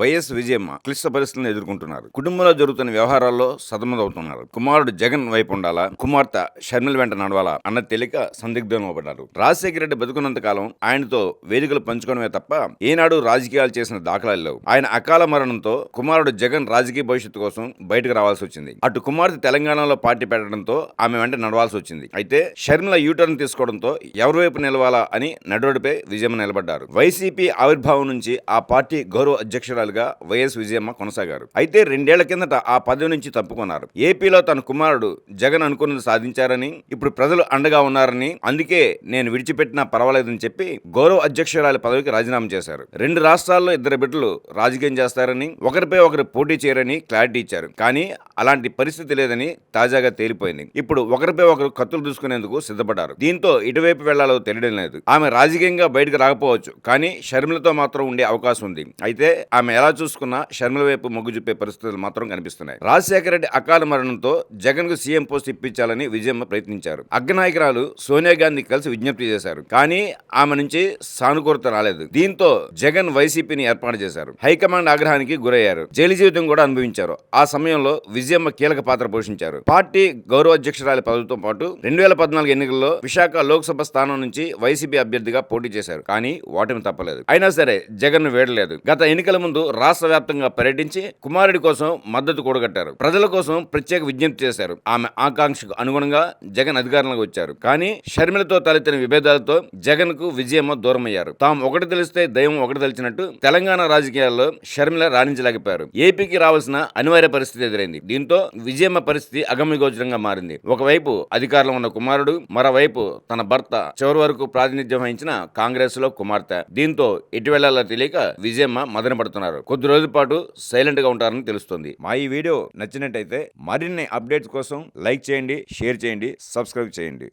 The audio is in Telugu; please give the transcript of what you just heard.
వైఎస్ విజయమ్మ క్లిష్ట పరిస్థితులను ఎదుర్కొంటున్నారు. కుటుంబంలో జరుగుతున్న వ్యవహారాల్లో సతమతవుతున్నారు కుమారుడు జగన్ వైపు ఉండాలా? కుమార్తె షర్మిల వెంట నడవాలా? అన్న తెలియక సందిగ్ధంలో పడ్డారు. రాజశేఖర రెడ్డి బతుకున్నంత కాలం ఆయనతో వేదికలు పంచుకోవడమే తప్ప ఏనాడు రాజకీయాలు చేసిన దాఖలాలు లేవు. ఆయన అకాల మరణంతో కుమారుడు జగన్ రాజకీయ భవిష్యత్తు కోసం బయటకు రావాల్సి వచ్చింది. అటు కుమార్తె తెలంగాణలో పార్టీ పెట్టడంతో ఆమె వెంట నడవాల్సి వచ్చింది. అయితే షర్మిల యూటర్న్ తీసుకోవడంతో ఎవరి వైపు నిలవాలా అని నడువడిపై విజయమ్మ నిలబడ్డారు. వైసీపీ ఆవిర్భావం నుంచి ఆ పార్టీ గౌరవ అధ్యక్షురాలు అధ్యక్షురాలుగా వైఎస్ విజయమ్మ కొనసాగారు. అయితే రెండేళ్ళ కిందట ఆ పదవి నుంచి తప్పుకున్నారు. ఏపీలో తన కుమారుడు జగన్ అనుకున్నది సాధించారని ఇప్పుడు ప్రజలు అండగా ఉన్నారని అందుకే నేను విడిచిపెట్టినా పర్వాలేదని చెప్పి గౌరవ అధ్యక్షురాలి పదవికి రాజీనామా చేశారు. రెండు రాష్ట్రాల్లో ఇద్దరు బిడ్డలు రాజకీయం చేస్తారని ఒకరిపై ఒకరు పోటీ చేయరని క్లారిటీ ఇచ్చారు. కానీ అలాంటి పరిస్థితి లేదని తాజాగా తేలిపోయింది. ఇప్పుడు ఒకరిపై ఒకరు కత్తులు దూసుకునేందుకు సిద్ధపడ్డారు. దీంతో ఇటువైపు వెళ్ళాలో తెలియడం లేదు. ఆమె రాజకీయంగా బయటకు రాకపోవచ్చు. కానీ షర్మిలతో మాత్రం ఉండే అవకాశం ఉంది. అయితే ఆమె ఎలా చూసుకున్నా షర్మిల వైపు మొగ్గు చూపే పరిస్థితులు మాత్రం కనిపిస్తున్నాయి. రాజశేఖర రెడ్డి అకాల మరణంతో జగన్కు సీఎం పోస్ట్ ఇప్పించాలని విజయమ్మ ప్రయత్నించారు. అగ్రనాయకురాలు సోనియా గాంధీ కలిసి విజ్ఞప్తి చేశారు. కానీ ఆమె నుంచి సానుకూలత రాలేదు. దీంతో జగన్ వైసీపీని ఏర్పాటు చేశారు. హైకమాండ్ ఆగ్రహానికి గురయ్యారు. జైలు జీవితం కూడా అనుభవించారు. ఆ సమయంలో విజయమ్మ కీలక పాత్ర పోషించారు. పార్టీ గౌరవ అధ్యక్షురాలి పదవితో పాటు రెండు వేల పద్నాలుగు ఎన్నికల్లో విశాఖ లోక్సభ స్థానం నుంచి వైసీపీ అభ్యర్థిగా పోటీ చేశారు. కానీ ఓటమి తప్పలేదు. అయినా సరే జగన్ వేడలేదు. గత ఎన్నికల ముందు రాష్ట్ర వ్యాప్తంగా పర్యటించి కుమారుడి కోసం మద్దతు కూడగట్టారు. ప్రజల కోసం ప్రత్యేక విజ్ఞప్తి చేశారు. ఆమె ఆకాంక్షకు అనుగుణంగా జగన్ అధికారంలోకి వచ్చారు. కానీ షర్మిలతో తలెత్తిన విభేదాలతో జగన్కు విజయమ్మ దూరమయ్యారు. తాము ఒకటి తెలిస్తే దైవం ఒకటి తెలిసినట్టు తెలంగాణ రాజకీయాల్లో షర్మిల రాణించలేకపోయారు. ఏపీకి రావాల్సిన అనివార్య పరిస్థితి ఎదురైంది. దీంతో విజయమ్మ పరిస్థితి అగమ్యగోచరంగా మారింది. ఒకవైపు అధికారంలో ఉన్న కుమారుడు మరోవైపు తన భర్త చివరి వరకు ప్రాతినిధ్యం వహించిన కాంగ్రెస్లో కుమార్తె. దీంతో ఎటు వెళ్ళాలో తెలియక విజయమ్మ మదన పడుతున్నారు కొద్ది రోజుల పాటు సైలెంట్గా ఉంటారని తెలుస్తుంది. మా ఈ వీడియో నచ్చినట్టయితే మరిన్ని అప్డేట్స్ కోసం లైక్ చేయండి షేర్ చేయండి సబ్స్క్రైబ్ చేయండి.